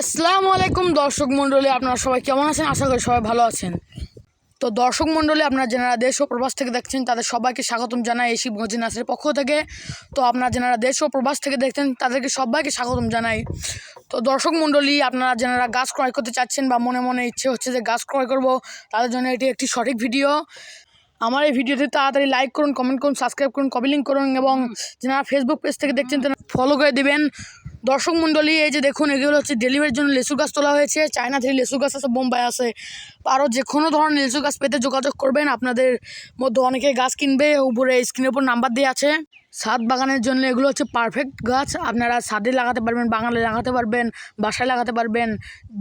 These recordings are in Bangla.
আসসালামু আলাইকুম দর্শক মণ্ডলী, আপনারা সবাই কেমন আছেন? আশা করি সবাই ভালো আছেন। তো দর্শক মণ্ডলী, আপনারা যারা দেশ ও প্রবাস থেকে দেখছেন, তাদের সবাইকে স্বাগতম জানাই এই শিবগঞ্জ নাসের পক্ষ থেকে। তো আপনারা যারা দেশ ও প্রবাস থেকে দেখছেন, তাদেরকে সবাইকে স্বাগতম জানাই। তো দর্শক মণ্ডলী, আপনারা যারা গাছ ক্রয় করতে চাচ্ছেন বা মনে মনে ইচ্ছে হচ্ছে যে গাছ ক্রয় করব, তাদের জন্য এটি একটি সঠিক ভিডিও। আমার এই ভিডিওতে তাড়াতাড়ি লাইক করুন কমেন্ট করুন সাবস্ক্রাইব করুন কপিলিং করুন এবং যারা ফেসবুক পেজ থেকে দেখছেন, তারা ফলো করে দিবেন। দর্শক মণ্ডলী, এই যে দেখুন, এগুলো হচ্ছে ডেলিভারির জন্য লেসু গাছ তোলা হয়েছে। চায়না থেকে লেসু গাছ আছে, বোম্বাই আছে। আরও যে কোনো ধরনের লেসু গাছ পেতে যোগাযোগ করবেন। আপনাদের মধ্যে অনেকে গাছ কিনবে, উপরে স্ক্রিনের উপর নাম্বার দেওয়া আছে। ছাদ বাগানের জন্য এগুলো হচ্ছে পারফেক্ট গাছ। আপনারা ছাদে লাগাতে পারবেন, বাগানে লাগাতে পারবেন, বাসায় লাগাতে পারবেন,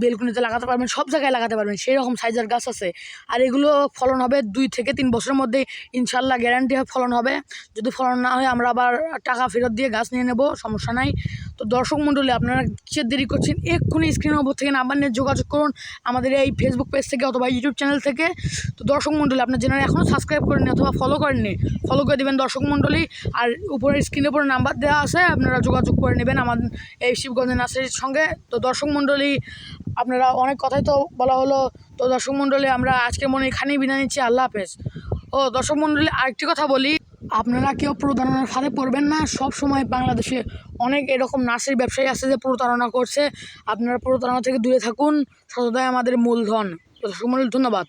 বেলকুনিতে লাগাতে পারবেন, সব জায়গায় লাগাতে পারবেন। সেই রকম সাইজের গাছ আছে। আর এগুলো ফলন হবে দুই থেকে তিন বছরের মধ্যে। ইনশাল্লাহ গ্যারান্টি ফলন হবে। যদি ফলন না হয়, আমরা আবার টাকা ফেরত দিয়ে গাছ নিয়ে নেব, সমস্যা নাই। তো দর্শক মণ্ডলী, আপনারা কিসের দেরি করছেন? এক্ষুনি স্ক্রিনের উপর থেকে নাম্বার নিয়ে যোগাযোগ করুন আমাদের এই ফেসবুক পেজ থেকে অথবা ইউটিউব চ্যানেল থেকে। তো দর্শক মণ্ডলী, আপনার যারা এখনও সাবস্ক্রাইব করেননি অথবা ফলো করেননি ফলো করে দেবেন দর্শক মণ্ডলী। আর উপরের স্ক্রিনের উপরে নাম্বার দেওয়া আছে, আপনারা যোগাযোগ করে নেবেন আমার এই শিবগঞ্জ নার্সারির সঙ্গে। তো দর্শক মণ্ডলী, আপনারা অনেক কথাই তো বলা হলো। তো দর্শক মণ্ডলী, আমরা আজকে মনে এখানেই বিদায় নিচ্ছি, আল্লাহ হাফেজ। ও দর্শক মণ্ডলী, আরেকটি কথা বলি। আপনারা কেউ প্রতারণার ফাঁদে পড়বেন না। সব সময় বাংলাদেশে অনেক এরকম নার্সের ব্যবসায়ী আছে যে প্রতারণা করছে। আপনারা প্রতারণা থেকে দূরে থাকুন। সততাই আমাদের মূলধন। তো ধন্যবাদ।